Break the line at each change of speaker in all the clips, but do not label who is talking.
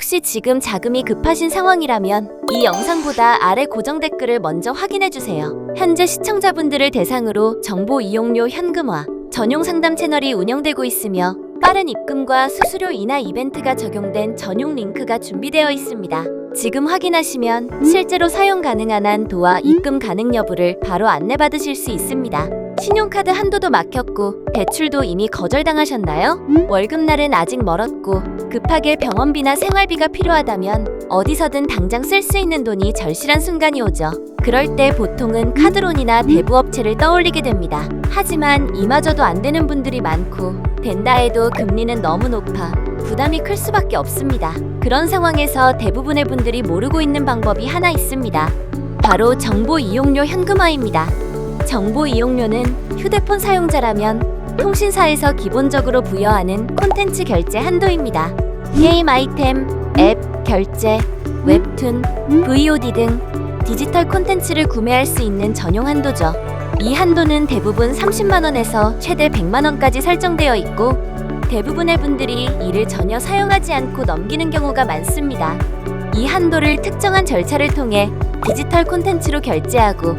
혹시 지금 자금이 급하신 상황이라면 이 영상보다 아래 고정 댓글을 먼저 확인해 주세요. 현재 시청자분들을 대상으로 정보 이용료 현금화 전용 상담 채널이 운영되고 있으며 빠른 입금과 수수료 인하 이벤트가 적용된 전용 링크가 준비되어 있습니다. 지금 확인하시면 실제로 사용 가능한 한 도와 입금 가능 여부를 바로 안내받으실 수 있습니다. 신용카드 한도도 막혔고 대출도 이미 거절당하셨나요? 월급날은 아직 멀었고 급하게 병원비나 생활비가 필요하다면 어디서든 당장 쓸 수 있는 돈이 절실한 순간이 오죠. 그럴 때 보통은 카드론이나 대부업체를 떠올리게 됩니다. 하지만 이마저도 안 되는 분들이 많고 된다 해도 금리는 너무 높아 부담이 클 수밖에 없습니다. 그런 상황에서 대부분의 분들이 모르고 있는 방법이 하나 있습니다. 바로 정보 이용료 현금화입니다. 정보 이용료는 휴대폰 사용자라면 통신사에서 기본적으로 부여하는 콘텐츠 결제 한도입니다. 게임 아이템, 앱, 결제, 웹툰, VOD 등 디지털 콘텐츠를 구매할 수 있는 전용 한도죠. 이 한도는 대부분 30만 원에서 최대 100만 원까지 설정되어 있고 대부분의 분들이 이를 전혀 사용하지 않고 넘기는 경우가 많습니다. 이 한도를 특정한 절차를 통해 디지털 콘텐츠로 결제하고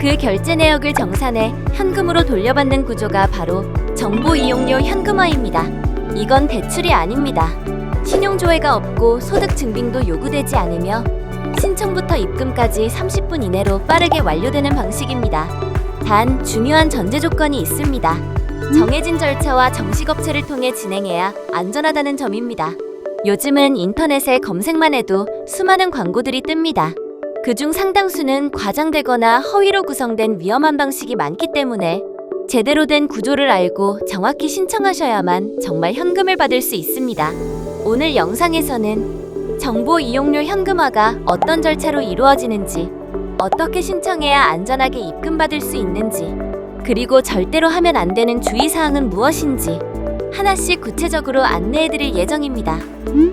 그 결제 내역을 정산해 현금으로 돌려받는 구조가 바로 정보 이용료 현금화입니다. 이건 대출이 아닙니다. 신용 조회가 없고 소득 증빙도 요구되지 않으며 신청부터 입금까지 30분 이내로 빠르게 완료되는 방식입니다. 단 중요한 전제 조건이 있습니다. 정해진 절차와 정식 업체를 통해 진행해야 안전하다는 점입니다. 요즘은 인터넷에 검색만 해도 수많은 광고들이 뜹니다. 그중 상당수는 과장되거나 허위로 구성된 위험한 방식이 많기 때문에 제대로 된 구조를 알고 정확히 신청하셔야만 정말 현금을 받을 수 있습니다. 오늘 영상에서는 정보 이용료 현금화가 어떤 절차로 이루어지는지, 어떻게 신청해야 안전하게 입금받을 수 있는지, 그리고 절대로 하면 안 되는 주의사항은 무엇인지 하나씩 구체적으로 안내해드릴 예정입니다.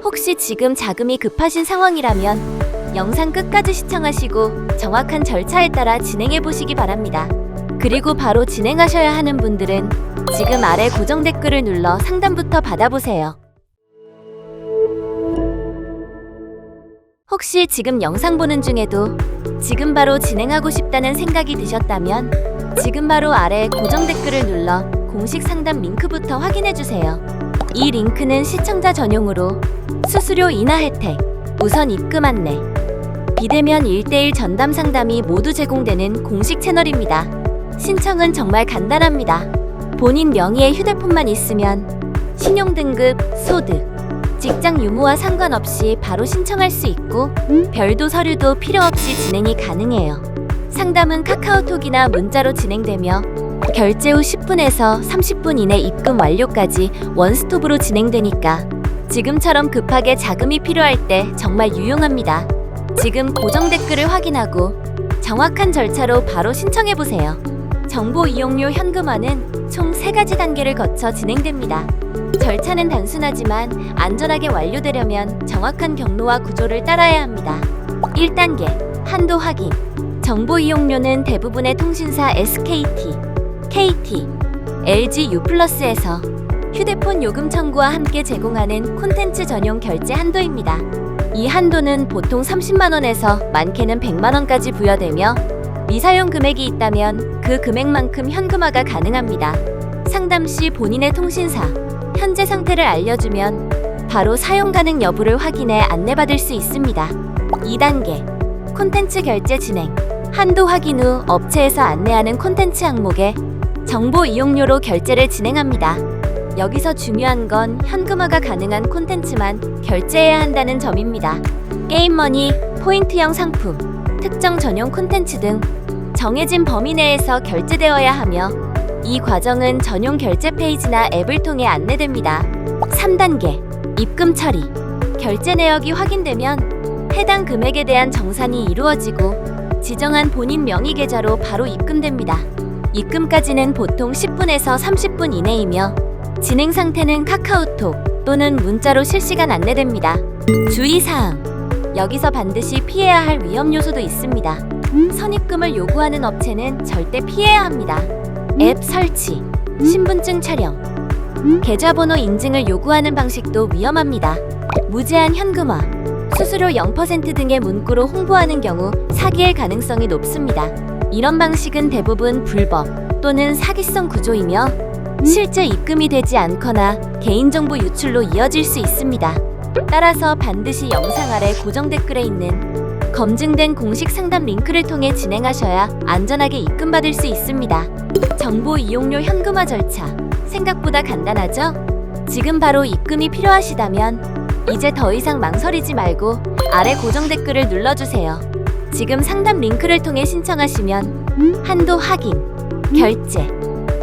혹시 지금 자금이 급하신 상황이라면 영상 끝까지 시청하시고 정확한 절차에 따라 진행해 보시기 바랍니다. 그리고 바로 진행하셔야 하는 분들은 지금 아래 고정 댓글을 눌러 상담부터 받아보세요. 혹시 지금 영상 보는 중에도 지금 바로 진행하고 싶다는 생각이 드셨다면 지금 바로 아래 고정 댓글을 눌러 공식 상담 링크부터 확인해 주세요. 이 링크는 시청자 전용으로 수수료 인하 혜택, 우선 입금 안내, 비대면 1대1 전담 상담이 모두 제공되는 공식 채널입니다. 신청은 정말 간단합니다. 본인 명의의 휴대폰만 있으면 신용 등급, 소득, 직장 유무와 상관없이 바로 신청할 수 있고 별도 서류도 필요 없이 진행이 가능해요. 상담은 카카오톡이나 문자로 진행되며 결제 후 10분에서 30분 이내 입금 완료까지 원스톱으로 진행되니까 지금처럼 급하게 자금이 필요할 때 정말 유용합니다. 지금 고정 댓글을 확인하고 정확한 절차로 바로 신청해 보세요. 정보 이용료 현금화는 총 3가지 단계를 거쳐 진행됩니다. 절차는 단순하지만 안전하게 완료되려면 정확한 경로와 구조를 따라야 합니다. 1단계 한도 확인. 정보 이용료는 대부분의 통신사 SKT, KT, LG U+에서 휴대폰 요금 청구와 함께 제공하는 콘텐츠 전용 결제 한도입니다. 이 한도는 보통 30만 원에서 많게는 100만 원까지 부여되며 미사용 금액이 있다면 그 금액만큼 현금화가 가능합니다. 상담 시 본인의 통신사, 현재 상태를 알려주면 바로 사용 가능 여부를 확인해 안내받을 수 있습니다. 2단계 콘텐츠 결제 진행 한도 확인 후 업체에서 안내하는 콘텐츠 항목에 정보 이용료로 결제를 진행합니다. 여기서 중요한 건 현금화가 가능한 콘텐츠만 결제해야 한다는 점입니다. 게임머니, 포인트형 상품, 특정 전용 콘텐츠 등 정해진 범위 내에서 결제되어야 하며 이 과정은 전용 결제 페이지나 앱을 통해 안내됩니다. 3단계 입금 처리 결제 내역이 확인되면 해당 금액에 대한 정산이 이루어지고 지정한 본인 명의 계좌로 바로 입금됩니다. 입금까지는 보통 10분에서 30분 이내이며 진행 상태는 카카오톡 또는 문자로 실시간 안내됩니다. 주의사항 여기서 반드시 피해야 할 위험 요소도 있습니다. 선입금을 요구하는 업체는 절대 피해야 합니다. 앱 설치, 신분증 촬영, 계좌번호 인증을 요구하는 방식도 위험합니다. 무제한 현금화, 수수료 0% 등의 문구로 홍보하는 경우 사기의 가능성이 높습니다. 이런 방식은 대부분 불법 또는 사기성 구조이며 실제 입금이 되지 않거나 개인정보 유출로 이어질 수 있습니다. 따라서 반드시 영상 아래 고정 댓글에 있는 검증된 공식 상담 링크를 통해 진행하셔야 안전하게 입금받을 수 있습니다. 정보 이용료 현금화 절차 생각보다 간단하죠? 지금 바로 입금이 필요하시다면 이제 더 이상 망설이지 말고 아래 고정 댓글을 눌러주세요. 지금 상담 링크를 통해 신청하시면 한도 확인, 결제,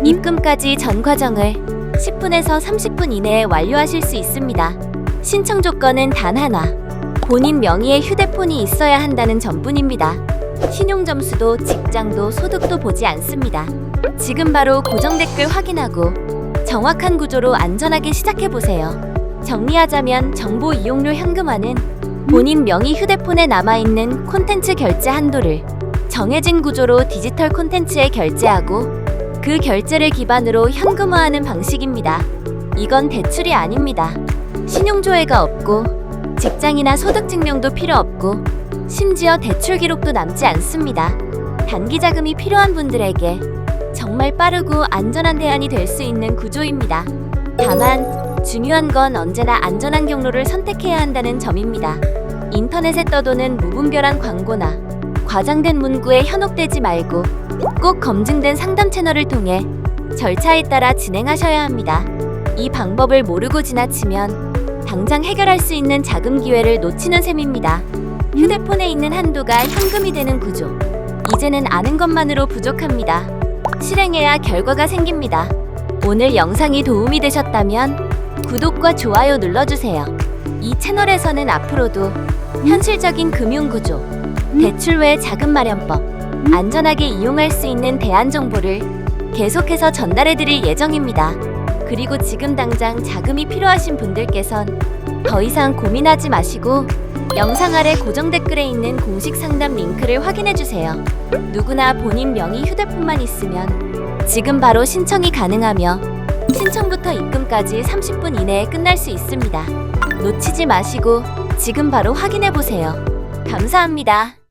입금까지 전 과정을 10분에서 30분 이내에 완료하실 수 있습니다. 신청 조건은 단 하나. 본인 명의의 휴대폰이 있어야 한다는 점뿐입니다. 신용 점수도 직장도 소득도 보지 않습니다. 지금 바로 고정 댓글 확인하고 정확한 구조로 안전하게 시작해 보세요. 정리하자면 정보 이용료 현금화는 본인 명의 휴대폰에 남아 있는 콘텐츠 결제 한도를 정해진 구조로 디지털 콘텐츠에 결제하고 그 결제를 기반으로 현금화하는 방식입니다. 이건 대출이 아닙니다. 신용조회가 없고 직장이나 소득 증명도 필요 없고 심지어 대출 기록도 남지 않습니다. 단기 자금이 필요한 분들에게 정말 빠르고 안전한 대안이 될 수 있는 구조입니다. 다만 중요한 건 언제나 안전한 경로를 선택해야 한다는 점입니다. 인터넷에 떠도는 무분별한 광고나 과장된 문구에 현혹되지 말고 꼭 검증된 상담 채널을 통해 절차에 따라 진행하셔야 합니다. 이 방법을 모르고 지나치면 당장 해결할 수 있는 자금 기회를 놓치는 셈입니다. 휴대폰에 있는 한도가 현금이 되는 구조. 이제는 아는 것만으로 부족합니다. 실행해야 결과가 생깁니다. 오늘 영상이 도움이 되셨다면 구독과 좋아요 눌러주세요. 이 채널에서는 앞으로도 현실적인 금융 구조, 대출 외 자금 마련법, 안전하게 이용할 수 있는 대안 정보를 계속해서 전달해 드릴 예정입니다. 그리고 지금 당장 자금이 필요하신 분들께선 더 이상 고민하지 마시고 영상 아래 고정 댓글에 있는 공식 상담 링크를 확인해 주세요. 누구나 본인 명의 휴대폰만 있으면 지금 바로 신청이 가능하며 신청부터 입금까지 30분 이내에 끝날 수 있습니다. 놓치지 마시고 지금 바로 확인해 보세요. 감사합니다.